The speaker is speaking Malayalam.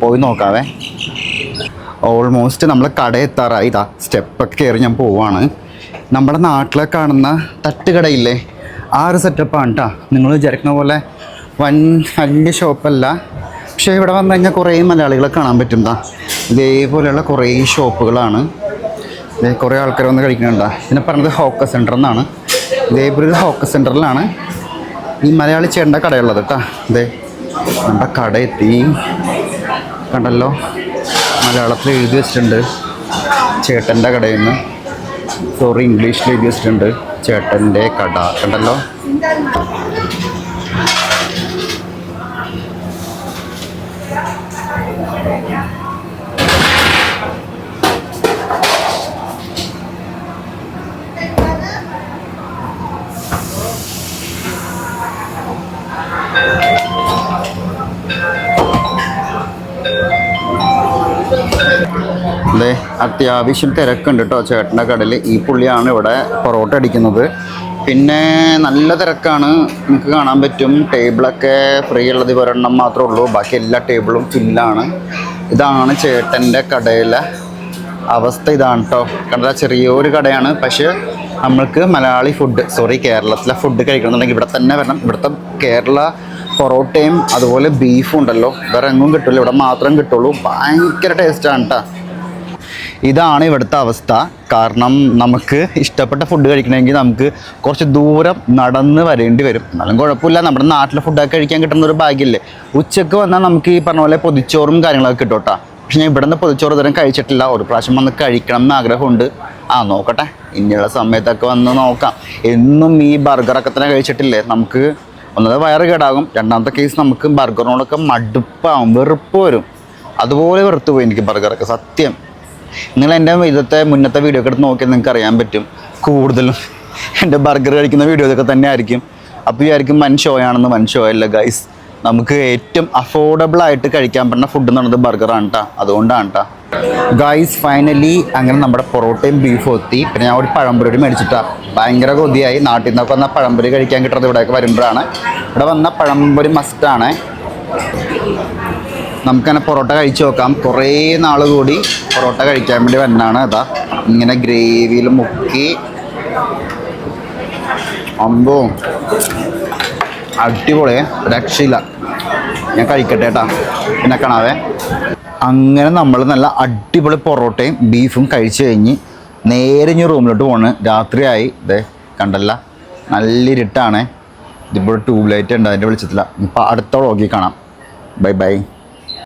പോയി നോക്കാവേ. ഓൾമോസ്റ്റ് നമ്മൾ കട എത്താറായി. ഇതാ സ്റ്റെപ്പൊക്കെ കയറി ഞാൻ പോവാണ്. നമ്മുടെ നാട്ടിലെ കാണുന്ന തട്ടുകടയില്ലേ? ആ ഒരു സെറ്റപ്പാണ് കേട്ടോ നിങ്ങൾ വിചാരിക്കുന്ന പോലെ വൻ വലിയ ഷോപ്പല്ല പക്ഷേ ഇവിടെ വന്നു കഴിഞ്ഞാൽ കുറേ മലയാളികളെ കാണാൻ പറ്റും താ ഇതേപോലെയുള്ള കുറേ ഷോപ്പുകളാണ് കുറേ ആൾക്കാർ വന്ന് കഴിക്കുന്നുണ്ടാ ഇതിനെ പറഞ്ഞത് ഹോക്ക സെന്റർ എന്നാണ്. ഇതേപോലെ ഹോക്ക ഹോക്കർ സെന്ററിലാണ് ഈ മലയാളി ചേട്ടന്റെ കടയുള്ളത് കേട്ടോ ഇതേ നമ്മുടെ കട എത്തി കണ്ടല്ലോ മലയാളത്തിൽ എഴുതി വെച്ചിട്ടുണ്ട്. ചേട്ടന്റെ കടയിൽ നിന്ന്. സോറി ഇംഗ്ലീഷിൽ എഴുതി വെച്ചിട്ടുണ്ട്. ചേട്ടന്റെ കട. കണ്ടല്ലോ? അതെ അത്യാവശ്യം തിരക്കുണ്ട് കേട്ടോ ചേട്ടന്റെ കടയിൽ ഈ പുള്ളിയാണ് ഇവിടെ പൊറോട്ട അടിക്കുന്നത്. പിന്നെ നല്ല തിരക്കാണ്. നിങ്ങൾക്ക് കാണാൻ പറ്റും. ടേബിളൊക്കെ ഫ്രീ ഉള്ളത് ഒരെണ്ണം മാത്രമേ ഉള്ളൂ. ബാക്കി എല്ലാ ടേബിളും ഫില്ലാണ്. ഇതാണ് ചേട്ടന്റെ കടയിലെ അവസ്ഥ. ഇതാണ് കേട്ടോ കണ്ട ചെറിയൊരു കടയാണ്. പക്ഷേ നമ്മൾക്ക് മലയാളി ഫുഡ് സോറി കേരളത്തിലെ ഫുഡ് കഴിക്കണമെന്നുണ്ടെങ്കിൽ ഇവിടെ തന്നെ വരണം. ഇവിടുത്തെ കേരള പൊറോട്ടയും അതുപോലെ ബീഫും ഉണ്ടല്ലോ. വേറെ എങ്ങും കിട്ടില്ല ഇവിടെ മാത്രം കിട്ടുള്ളൂ. ഭയങ്കര ടേസ്റ്റാണ് കേട്ടോ ഇതാണ് ഇവിടുത്തെ അവസ്ഥ. കാരണം നമുക്ക് ഇഷ്ടപ്പെട്ട ഫുഡ് കഴിക്കണമെങ്കിൽ നമുക്ക് കുറച്ച് ദൂരം നടന്ന് വരേണ്ടി വരും. എന്നാലും കുഴപ്പമില്ല. നമ്മുടെ നാട്ടിലെ ഫുഡൊക്കെ കഴിക്കാൻ കിട്ടുന്ന ഒരു ഭാഗ്യമില്ലേ ഉച്ചയ്ക്ക് വന്നാൽ നമുക്ക് ഈ പറഞ്ഞ പോലെ പൊതിച്ചോറും കാര്യങ്ങളൊക്കെ കിട്ടും കേട്ടോ പക്ഷെ ഞാൻ ഇവിടുന്ന് പൊതിച്ചോറ് ഇതുവരെ കഴിച്ചിട്ടില്ല. ഒരു പ്രാവശ്യം വന്ന് കഴിക്കണം എന്ന് ആഗ്രഹമുണ്ട്. ആ നോക്കട്ടെ. ഇനിയുള്ള സമയത്തൊക്കെ വന്ന് നോക്കാം. എന്നും ഈ ബർഗറൊക്കെ തന്നെ കഴിച്ചിട്ടില്ലേ? നമുക്ക് ഒന്നത് വയറ് കേടാകും. രണ്ടാമത്തെ കേസ് നമുക്ക് ബർഗറിനോടൊക്കെ മടുപ്പാവും വെറുപ്പ് വരും. അതുപോലെ വെറുത്തു പോയി എനിക്ക് ബർഗറൊക്കെ സത്യം. നിങ്ങൾ എന്റെ ഇതത്തെ മുന്നത്തെ വീഡിയോ ഒക്കെ എടുത്ത് നോക്കിയാൽ നിങ്ങൾക്ക് അറിയാൻ പറ്റും. കൂടുതലും എന്റെ ബർഗർ കഴിക്കുന്ന വീഡിയോസൊക്കെ തന്നെ ആയിരിക്കും. അപ്പോൾ വിചാരിക്കും ഷോ അല്ല ഗൈസ് നമുക്ക് ഏറ്റവും അഫോർഡബിൾ ആയിട്ട് കഴിക്കാൻ പറ്റുന്ന ഫുഡ് എന്ന് പറയുന്നത് ബർഗറാണ് കേട്ടോ അതുകൊണ്ടാണ് കേട്ടോ ഗൈസ് ഫൈനലി അങ്ങനെ നമ്മുടെ പൊറോട്ടയും ബീഫ് ഒത്തി പിന്നെ ഞാൻ ഒരു പഴംപൊരി മേടിച്ചിട്ടാ. ഭയങ്കര കൊതിയായി. നാട്ടിൽ നിന്നൊക്കെ വന്ന പഴംപൊരി കഴിക്കാൻ കിട്ടുന്നത് ഇവിടെയൊക്കെ വരുമ്പോഴാണ്. ഇവിടെ വന്ന പഴംപൊരി മസ്റ്റാണ് നമുക്കങ്ങനെ പൊറോട്ട കഴിച്ചു നോക്കാം. കുറേ നാൾ കൂടി പൊറോട്ട കഴിക്കാൻ വേണ്ടി വന്നാണ് അതാ. ഇങ്ങനെ ഗ്രേവിയിൽ മുക്കി. അമ്പോ. അടിപൊളി. രക്ഷയില്ല. ഞാൻ കഴിക്കട്ടെ കേട്ടാ. പിന്നെ കാണാവേ. അങ്ങനെ നമ്മൾ നല്ല അടിപൊളി പൊറോട്ടയും ബീഫും കഴിച്ചു കഴിഞ്ഞ് നേരെ ഇനി റൂമിലോട്ട് പോണ്. രാത്രിയായി. ഇതേ കണ്ടല്ല. നല്ല ഇരുട്ടാണ്. ഇതിപ്പോൾ ട്യൂബ് ലൈറ്റ് ഉണ്ട്. അതിന്റെ വെളിച്ചത്തില്ല ഇപ്പം അടുത്ത വ്ളോഗിൽ കാണാം. Bye bye